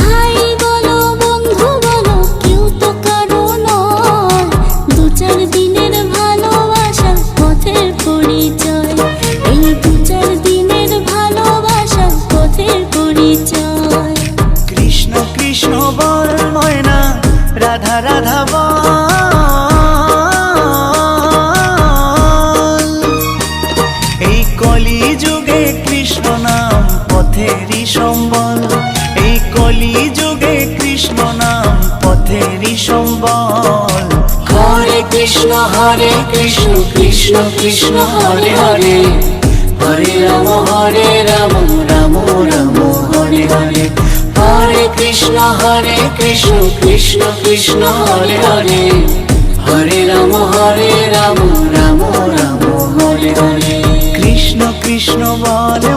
ভাই বলো বন্ধু বলো কেউ তো কারও দু চার দিনের ভালোবাসা, পথের পরিচয়। এই দু চার দিনের ভালোবাসা, পথের পরিচয়। কৃষ্ণ কৃষ্ণ বল, ময়না এই কলি যুগে কৃষ্ণ নাম, পথেরই সম্বল। এই কলি যুগে কৃষ্ণ নাম পথেরই সম্বল। হরে কৃষ্ণ হরে কৃষ্ণ কৃষ্ণ কৃষ্ণ হরে হরে। হরে রাম হরে রাম রাম রাম হরে হরে। হরে কৃষ্ণ হরে কৃষ্ণ কৃষ্ণ কৃষ্ণ হরে হরে। হরে রাম হরে রাম রাম রাম হরে হরে। কৃষ্ণ কৃষ্ণ বল